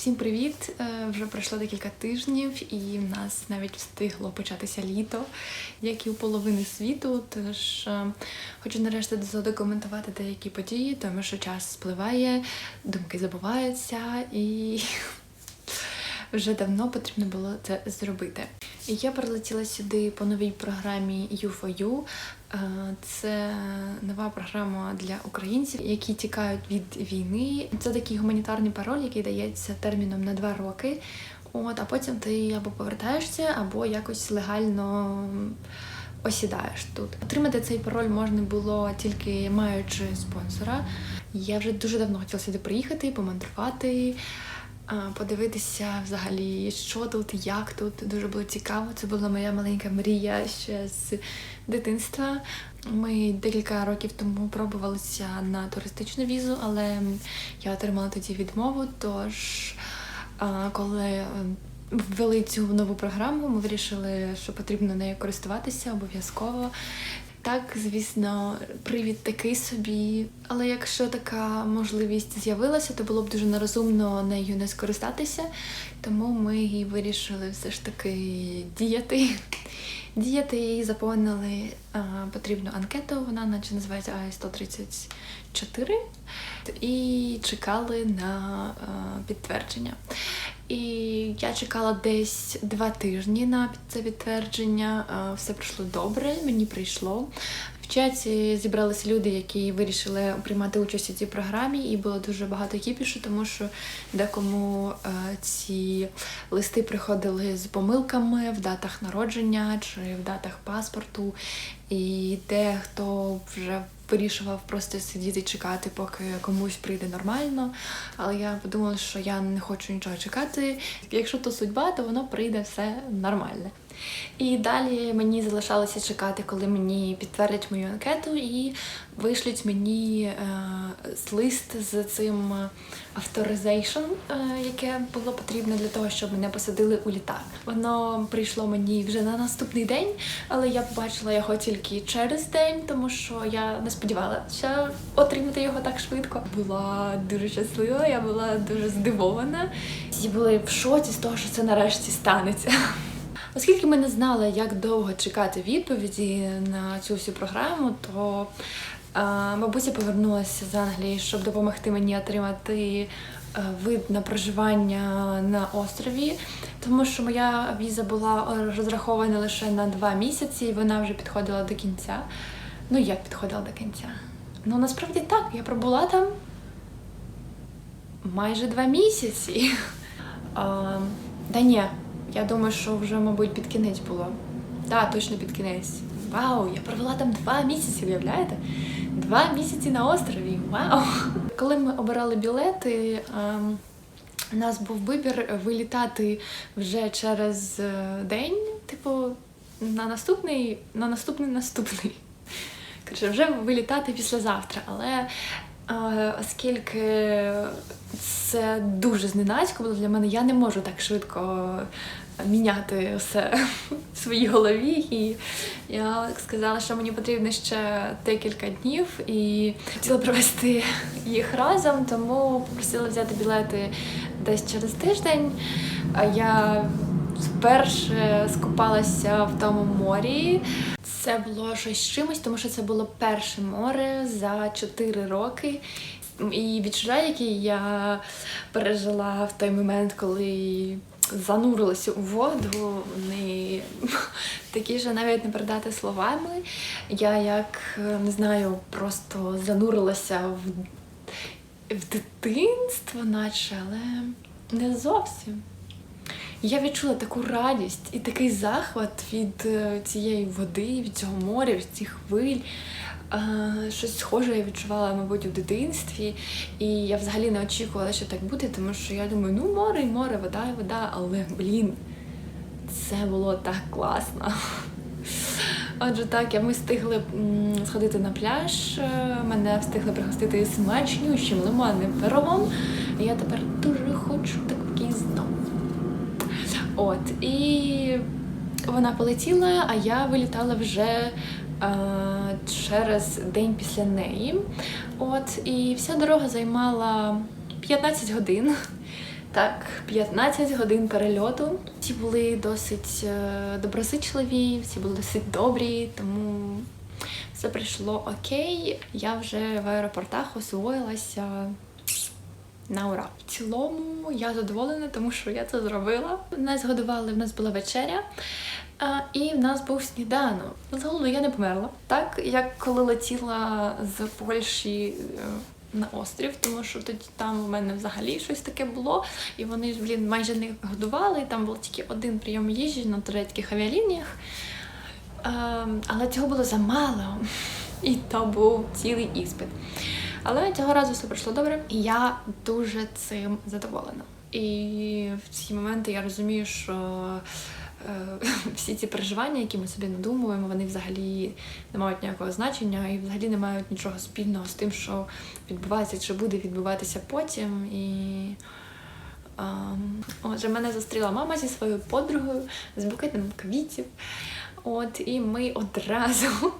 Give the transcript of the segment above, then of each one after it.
Всім привіт! Е, Вже пройшло декілька тижнів, і в нас навіть встигло початися літо, як і у половини світу. Тож е, хочу нарешті задокументувати деякі події, тому що час спливає, думки забуваються, і вже давно потрібно було це зробити. Я прилетіла сюди по новій програмі U4U. Е, Це нова програма для українців, які тікають від війни. Це такий гуманітарний пароль, який дається терміном на два роки. От, а потім ти або повертаєшся, або якось легально осідаєш тут. Отримати цей пароль можна було тільки маючи спонсора. Я вже дуже давно хотіла сюди приїхати, помандрувати, подивитися взагалі, що тут, як тут. Дуже було цікаво. Це була моя маленька мрія ще з дитинства. Ми декілька років тому пробувалися на туристичну візу, але я отримала тоді відмову. Тож, коли е, ввели цю нову програму, ми вирішили, що потрібно нею користуватися обов'язково. Так, звісно, привід такий собі. Але якщо така можливість з'явилася, то було б дуже нерозумно нею не скористатися. Тому ми і вирішили все ж таки діяти. Діяти Її заповнили потрібну анкету, вона наче називається АІ-134, і чекали на підтвердження. І я чекала десь два тижні на це підтвердження. Все пройшло добре, мені прийшло. Чаті зібралися люди, які вирішили приймати участь у цій програмі, і було дуже багато кіпішу, тому що декому е, ці листи приходили з помилками в датах народження чи в датах паспорту, і дехто вже вирішував просто сидіти чекати, поки комусь прийде нормально. Але я подумала, що я не хочу нічого чекати. Якщо то судьба, то воно прийде все нормально. І далі мені залишалося чекати, коли мені підтвердять мою анкету і вишлють мені е, лист з цим авторизейшн, е, яке було потрібно для того, щоб мене посадили у літак. Воно прийшло мені вже на наступний день, але я побачила його тільки через день, тому що я не сподівалася отримати його так швидко. Була дуже щаслива, я була дуже здивована. Всі були в шоці з того, що це нарешті станеться. Оскільки ми не знали, як довго чекати відповіді на цю всю програму, то бабуся повернулася з Англії, щоб допомогти мені отримати е, вид на проживання на острові, тому що моя віза була розрахована лише на два місяці, і вона вже підходила до кінця. Ну як підходила до кінця? Ну насправді так, я пробула там майже два місяці. А, да ні, я думаю, що вже, мабуть, під кінець було. Так, точно під кінець. Вау, я провела там два місяці, уявляєте? Два місяці на острові. Вау! Коли ми обирали білети, ем, у нас був вибір вилітати вже через е, день, типу, на наступний, на наступний наступний. Коротше, вже вилітати післязавтра. Але е, оскільки це дуже зненацько було для мене, я не можу так швидко міняти все в своїй голові. І я сказала, що мені потрібно ще декілька днів і хотіла провести їх разом, тому попросила взяти білети десь через тиждень. Я вперше скупалася в тому морі. Це було щось з чимось, тому що це було перше море за 4 роки. І відчуття, які я пережила в той момент, коли занурилася у воду, вони такі ж навіть не передати словами. Я як не знаю, просто занурилася в, в дитинство, наче, але не зовсім. Я відчула таку радість і такий захват від е, цієї води, від цього моря, від цих хвиль. Щось схоже я відчувала, мабуть, у дитинстві. І я взагалі не очікувала, що так буде, тому що я думаю, ну море море, вода і вода, але блін, це було так класно. Отже, так, ми встигли сходити на пляж, е, мене встигли пригостити смачнющим лимонним пирогом. Я тепер дуже хочу такий знов. От, і вона полетіла, а я вилітала вже через день після неї. От, і вся дорога займала 15 годин. Так, 15 годин перельоту. Всі були досить е, доброзичливі, всі були досить добрі, тому все прийшло окей. Я вже в аеропортах освоїлася на ура. В цілому я задоволена, тому що я це зробила. Нас годували, в нас була вечеря. І в нас був сніданок. Загалом я не померла. Так як коли летіла з Польщі е, на острів, тому що тоді там в мене взагалі щось таке було, і вони ж блін майже не годували. Там був тільки один прийом їжі на турецьких авіалініях. Ем, але цього було замало. І то був цілий іспит. Але цього разу все пройшло добре, і я дуже цим задоволена. І в ці моменти я розумію, що всі ці переживання, які ми собі надумуємо, вони взагалі не мають ніякого значення і взагалі не мають нічого спільного з тим, що відбувається чи буде відбуватися потім. І отже, мене зустріла мама зі своєю подругою з букетом квітів. От, і ми одразу,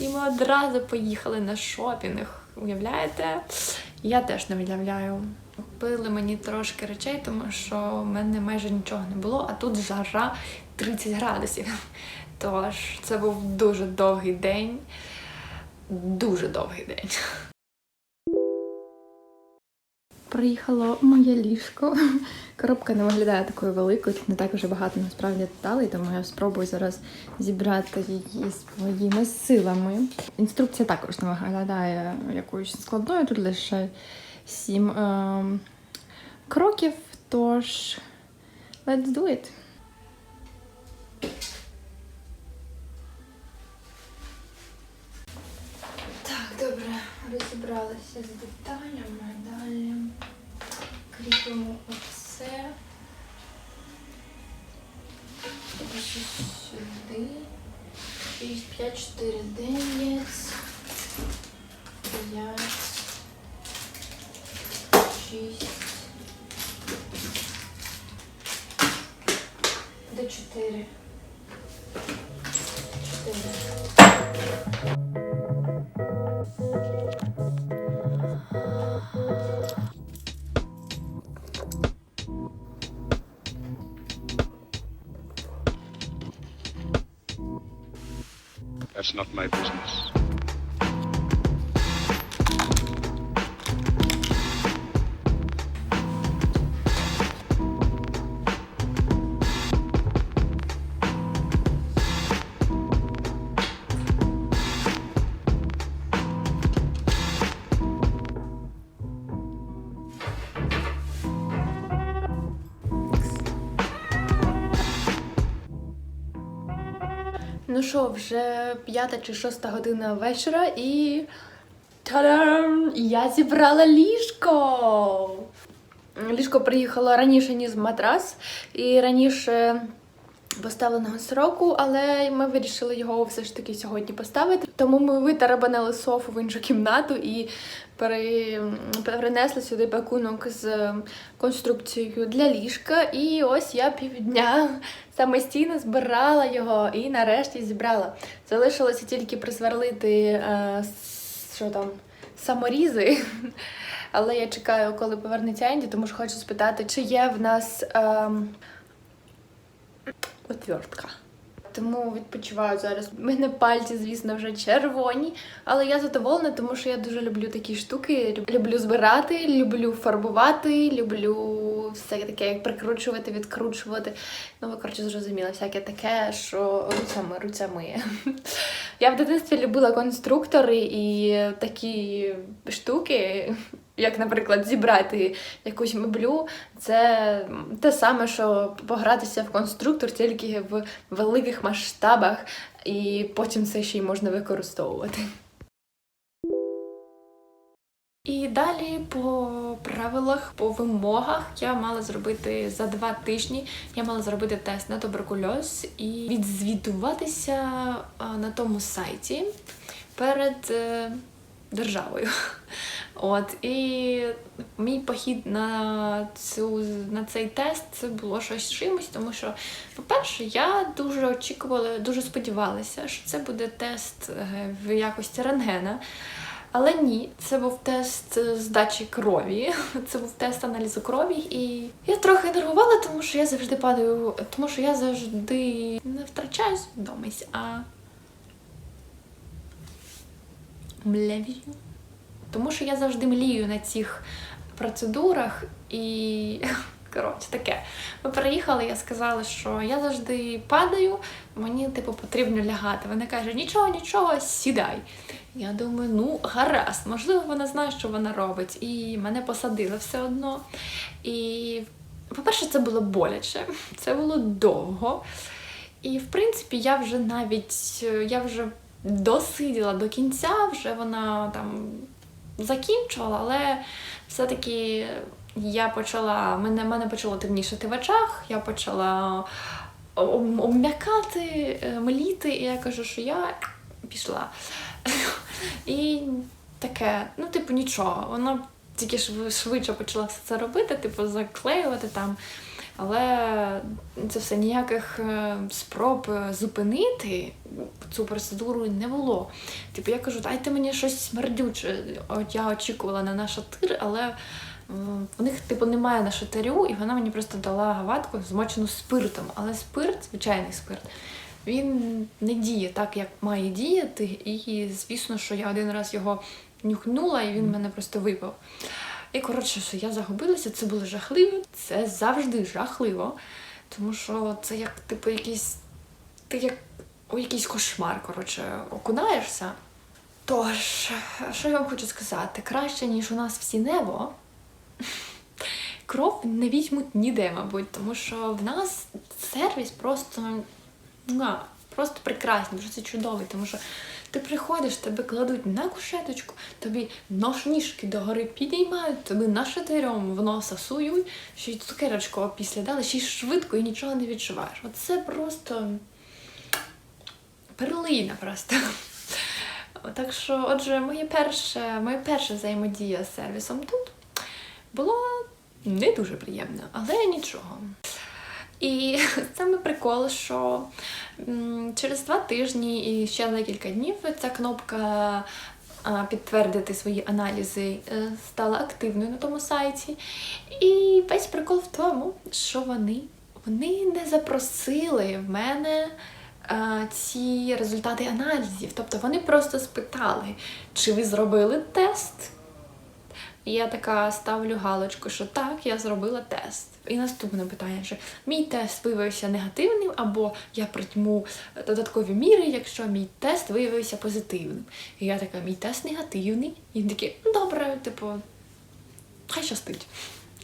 і ми одразу поїхали на шопінг. Уявляєте? Я теж не уявляю. Купили мені трошки речей, тому що в мене майже нічого не було, а тут жара 30 градусів. Тож це був дуже довгий день. Дуже довгий день. Приїхало моє ліжко. Коробка не виглядає такою великою, тут не так вже багато насправді деталей, тому я спробую зараз зібрати її своїми силами. Інструкція також не виглядає якоюсь складною, тут лише сім ем, кроків, тож let's do it. Розібралася з деталями. Далі кріпимо оце. Ось сюди. 6, 5, 4, 9, 5, 6, до 4. 4. Not my business. Ну що, вже п'ята чи шоста година вечора і. Та-дам! Я зібрала ліжко. Ліжко приїхало раніше, ніж матрас, і раніше поставленого сроку, але ми вирішили його все ж таки сьогодні поставити. Тому ми витарабанили софу в іншу кімнату і пере... перенесли сюди пакунок з конструкцією для ліжка. І ось я півдня самостійно збирала його і нарешті зібрала. Залишилося тільки присверлити е, що там, саморізи. Але я чекаю, коли повернеться Енді, тому що хочу спитати, чи є в нас ем, отвертка. Тому відпочиваю зараз. У мене пальці, звісно, вже червоні, але я задоволена, тому що я дуже люблю такі штуки. Люблю збирати, люблю фарбувати, люблю все таке, як прикручувати, відкручувати. Ну, ви коротше зрозуміли, всяке таке, що руцями, руцями. Я в дитинстві любила конструктори і такі штуки, як, наприклад, зібрати якусь меблю. Це те саме, що погратися в конструктор тільки в великих масштабах, і потім це ще й можна використовувати. І далі по правилах, по вимогах я мала зробити за два тижні. Я мала зробити тест на туберкульоз і відзвітуватися на тому сайті перед е, державою. От і мій похід на цю на цей тест це було щось чимось, тому що, по-перше, я дуже очікувала, дуже сподівалася, що це буде тест е, в якості рентгена. Але ні, це був тест здачі крові. Це був тест аналізу крові, і я трохи нервувала, тому що я завжди падаю, тому що я завжди не втрачаю свідомість, а млевію. Тому що я завжди млію на цих процедурах і. Коротше, таке. Ми переїхали, я сказала, що я завжди падаю, мені типу потрібно лягати. Вона каже, нічого, нічого, сідай. Я думаю, ну гаразд, можливо, вона знає, що вона робить. І мене посадили все одно. І, по-перше, це було боляче, це було довго. І, в принципі, я вже навіть я вже досиділа до кінця, вже вона там закінчувала, але все-таки я почала, мене, мене почало темнішати в очах, я почала обм'якати, е, мліти, і я кажу, що я пішла. І таке, ну, типу, нічого. Воно тільки шв- швидше почала все це робити, типу, заклеювати там. Але це все ніяких е, спроб е, зупинити цю процедуру не було. Типу, я кажу, дайте мені щось смердюче. От я очікувала на наш шатир, але у них типу немає на шатирю, і вона мені просто дала гаватку змочену спиртом. Але спирт, звичайний спирт, він не діє так, як має діяти. І звісно, що я один раз його нюхнула, і він мене просто випав. І коротше, що я загубилася, це було жахливо, це завжди жахливо. Тому що це як, типу, якийсь. Ти як у якийсь кошмар, коротше, окунаєшся. Тож, що я вам хочу сказати? Краще, ніж у нас всі небо, кров не візьмуть ніде, мабуть, тому що в нас сервіс просто, муа, просто прекрасний, дуже чудовий, тому що ти приходиш, тебе кладуть на кушеточку, тобі нож догори підіймають, тобі на шатирьом в носа сують, ще й цукерочку опісля дали, ще й швидко і нічого не відчуваєш. Оце просто перлина просто. Так що, отже, моє перше, моя перша взаємодія з сервісом тут була не дуже приємна, але нічого. І саме прикол, що через два тижні і ще декілька днів ця кнопка підтвердити свої аналізи е, стала активною на тому сайті. І весь прикол в тому, що вони, вони не запросили в мене ці результати аналізів. Тобто вони просто спитали, чи ви зробили тест? І я така ставлю галочку, що так, я зробила тест. І наступне питання, що мій тест виявився негативним, або я прийму додаткові міри, якщо мій тест виявився позитивним. І я така, мій тест негативний. І він такий, ну добре, типу, хай щастить.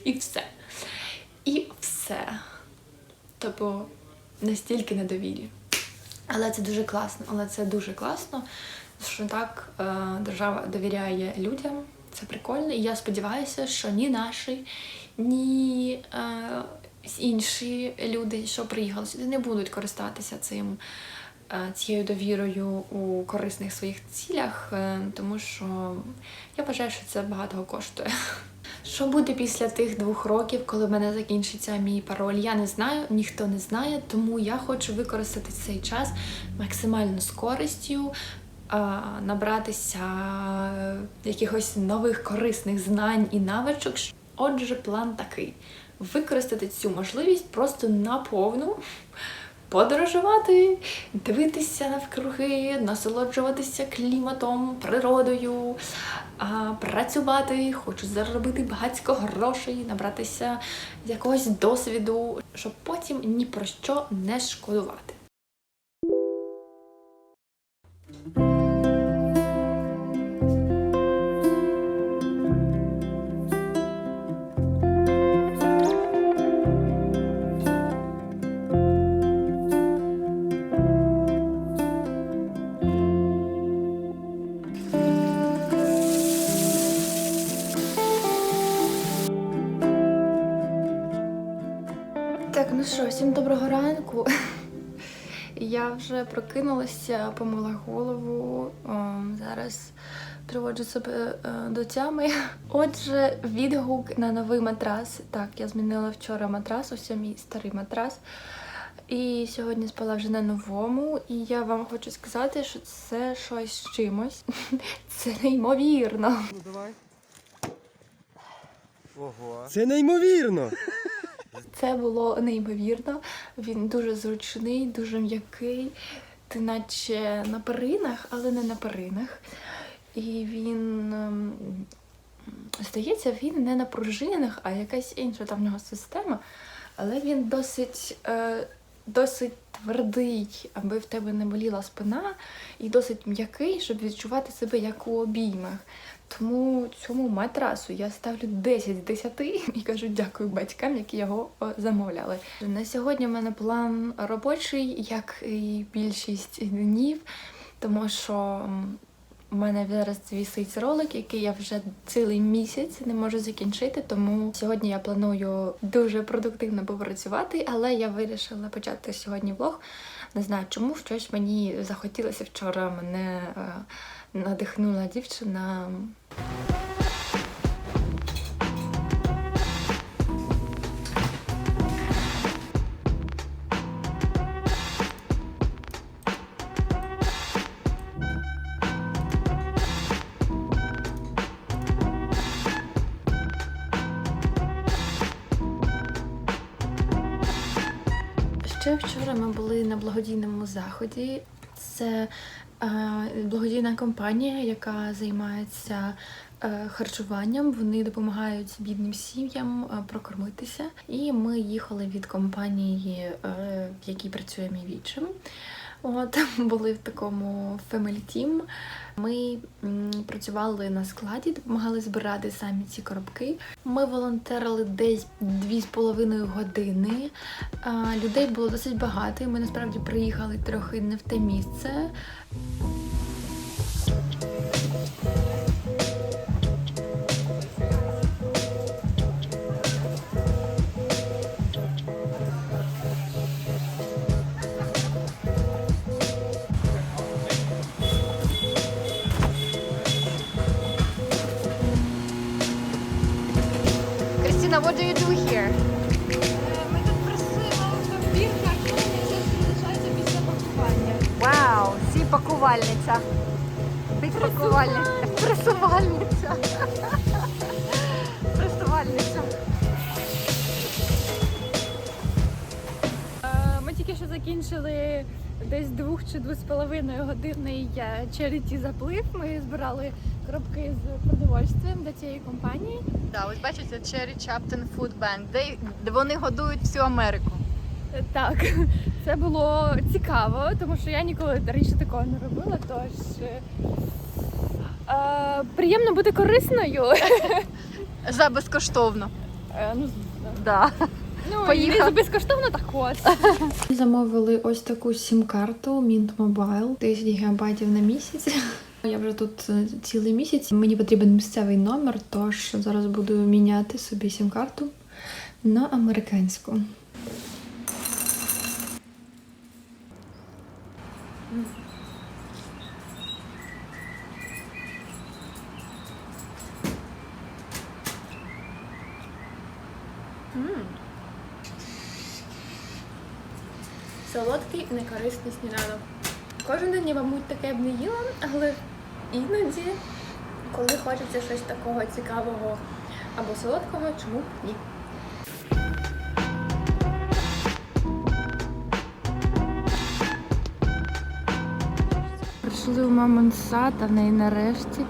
І все. І все. Тобто настільки недовірі. Але це дуже класно, але це дуже класно, що так е, держава довіряє людям. Це прикольно, і я сподіваюся, що ні наші, ні е, інші люди, що приїхали сюди, не будуть користатися цим, е, цією довірою у корисних своїх цілях, е, тому що я вважаю, що це багато коштує. Що буде після тих двох років, коли в мене закінчиться мій пароль? Я не знаю, ніхто не знає, тому я хочу використати цей час максимально з користю, набратися е, якихось нових корисних знань і навичок. Отже, план такий: використати цю можливість просто наповну, подорожувати, дивитися навкруги, насолоджуватися кліматом, природою, працювати, хочу заробити багатько грошей, набратися якогось досвіду, щоб потім ні про що не шкодувати. Я вже прокинулася, помила голову. О, зараз приводжу себе е, до тями. Отже, відгук на новий матрас. Так, я змінила вчора матрас, ось мій старий матрас. І сьогодні спала вже на новому, і я вам хочу сказати, що це щось з чимось. Це неймовірно. Ну давай. Ого. Це неймовірно. Це було неймовірно. Він дуже зручний, дуже м'який. Ти наче на перинах, але не на перинах. І він, ем, здається, він не на пружинах, а якась інша там в нього система. Але він досить, е, досить твердий, аби в тебе не боліла спина, і досить м'який, щоб відчувати себе як у обіймах. Тому цьому матрасу я ставлю 10 з 10 і кажу дякую батькам, які його замовляли. На сьогодні в мене план робочий, як і більшість днів, тому що у мене зараз вісить ролик, який я вже цілий місяць не можу закінчити. Тому сьогодні я планую дуже продуктивно попрацювати, але я вирішила почати сьогодні влог. Не знаю, чому щось мені захотілося вчора. Мене е, надихнула дівчина. Ще вчора ми були на благодійному заході. Це е, благодійна компанія, яка займається е, харчуванням. Вони допомагають бідним сім'ям е, прокормитися. І ми їхали від компанії, в якій працює мій вічим. От були в такому family team. Ми працювали на складі, допомагали збирати самі ці коробки. Ми волонтерили десь дві з половиною години. Людей було досить багато, і ми насправді приїхали трохи не в те місце. Пакувальниця. Ти пакувальниця. Пресувальниця. Пресувальниця. Е, Ми тільки що закінчили десь двох чи двох з половиною годинний черіті заплив. Ми збирали коробки з продовольствям для цієї компанії. Да, ось бачите, Cherry Chapton Food Bank, де, де вони годують всю Америку. Е, Так, це було цікаво, тому що я ніколи раніше такого не робила. Тож е, е, приємно бути корисною. За безкоштовно. Е, ну, Да. ну Поїхав. і безкоштовно, так от. Ми замовили ось таку сім-карту Mint Mobile, 10 гігабайтів на місяць. Я вже тут е, цілий місяць. Мені потрібен місцевий номер, тож зараз буду міняти собі сім-карту на американську. Солодкий некорисний сніданок. Кожен день я, мабуть, таке б не їла, але іноді, коли хочеться щось такого цікавого або солодкого, чому б ні. Прийшли в мамин сад, а в неї нарешті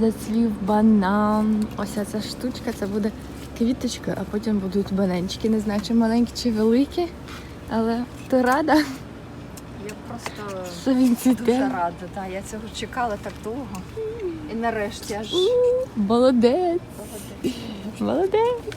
зацвів банан. Ось ця штучка, це буде квіточка, а потім будуть бананчики. Не знаю, чи маленькі, чи великі. Але ти рада, Я просто що він дуже рада. Да. Я цього чекала так довго. І нарешті аж Молодець! Молодець!